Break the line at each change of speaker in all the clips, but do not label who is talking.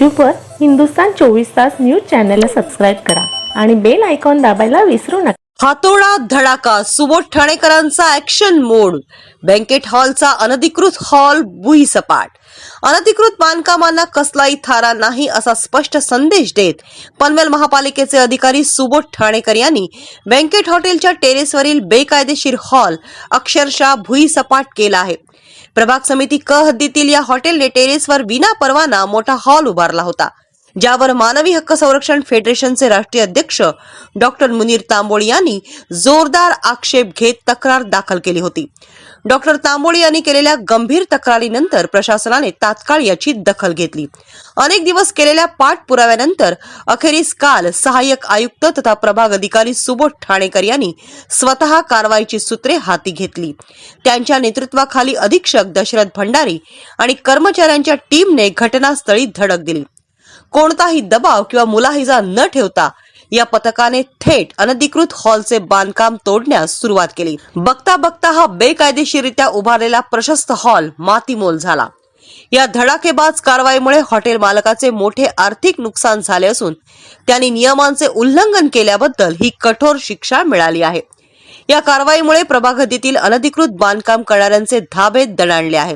यूट्यूबवर हिंदुस्तान चोवीस तास न्यूज चॅनलला सबस्क्राईब करा आणि बेल आयकॉन दाबायला विसरू नका.
हातोडा धडाका सुबोध ठाणेकरांचा ऍक्शन मोड. बँकेट हॉलचा अनधिकृत हॉल भुईसपाट अनधिकृत बांधकामांना कसलाही थारा नाही असा स्पष्ट संदेश देत पनवेल महापालिकेचे अधिकारी सुबोध ठाणेकर यांनी बँकेट हॉटेलच्या टेरेसवरील बेकायदेशीर हॉल अक्षरशः भुईसपाट केला आहे. प्रभाग समिती क हद्दीतील या हॉटेलने टेरेसवर विना परवाना मोठा हॉल उभारला होता. ज्यावर मानवी हक्क संरक्षण फेडरेशनचे राष्ट्रीय अध्यक्ष डॉक्टर मुनीर तांबोळी यांनी जोरदार आक्षेप घेत तक्रार दाखल केली होती. डॉक्टर तांबोळी यांनी केलेल्या गंभीर तक्रारीनंतर प्रशासनाने तात्काळ याची दखल घेतली. अनेक दिवस केलेल्या पाठपुराव्यानंतर अखेरीस काल सहाय्यक आयुक्त तथा प्रभाग अधिकारी सुबोध ठाणेकर यांनी स्वतः कारवाईची सूत्रे हाती घेतली. त्यांच्या नेतृत्वाखाली अधीक्षक दशरथ भंडारी आणि कर्मचाऱ्यांच्या टीमने घटनास्थळी धडक दिली. कोणताही दबाव किंवा मुलाहिजा न ठेवता या पथकाने थेट अनधिकृत हॉलचे बांधकाम तोडण्यास सुरुवात केली. बघता बघता हा बेकायदेशीरित्या उभारलेला प्रशस्त हॉल मातीमोल झाला. या धडाकेबाज कारवाईमुळे हॉटेल मालकाचे मोठे आर्थिक नुकसान झाले असून त्यांनी नियमांचे उल्लंघन केल्याबद्दल ही कठोर शिक्षा मिळाली आहे. या कारवाईमुळे प्रभाग हद्दीतील अनधिकृत बांधकाम करणाऱ्यांचे धाबे दणाणले आहे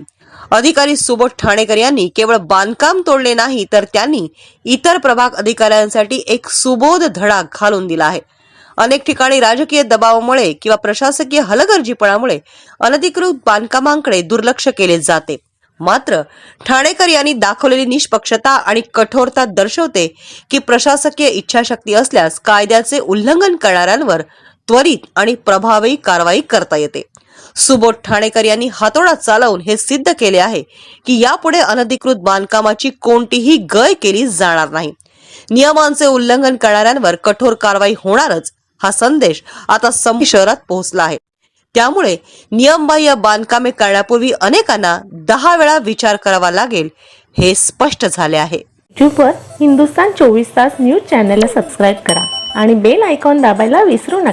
अधिकारी सुबोध ठाणेकर यांनी केवळ बांधकाम तोडले नाही तर त्यांनी इतर प्रभाग अधिकाऱ्यांसाठी एक सुबोध धडा घालून दिला आहे. अनेक ठिकाणी राजकीय दबावामुळे किंवा प्रशासकीय हलगर्जीपणामुळे अनधिकृत बांधकामांकडे दुर्लक्ष केले जाते. मात्र ठाणेकर यांनी दाखवलेली निष्पक्षता आणि कठोरता दर्शवते की प्रशासकीय इच्छाशक्ती असल्यास कायद्याचे उल्लंघन करणाऱ्यांवर त्वरित आणि प्रभावी कारवाई करता येते. सुबोध ठाणेकर यांनी हातोडा चालवून हे सिद्ध केले आहे की यापुढे अनधिकृत बांधकामाची कोणतीही गय केली जाणार नाही. नियमांचे उल्लंघन करणाऱ्यांवर कठोर कारवाई होणारच हा संदेश आता सम शहरात पोहोचला आहे. त्यामुळे नियमबाह्य बांधकामे करण्यापूर्वी अनेकांना दहा वेळा विचार करावा लागेल हे स्पष्ट झाले आहे.
यूट्यूबवर हिंदुस्तान चोवीस तास न्यूज चॅनलला सबस्क्राईब करा आणि बेल आयकॉन दाबायला विसरू नका.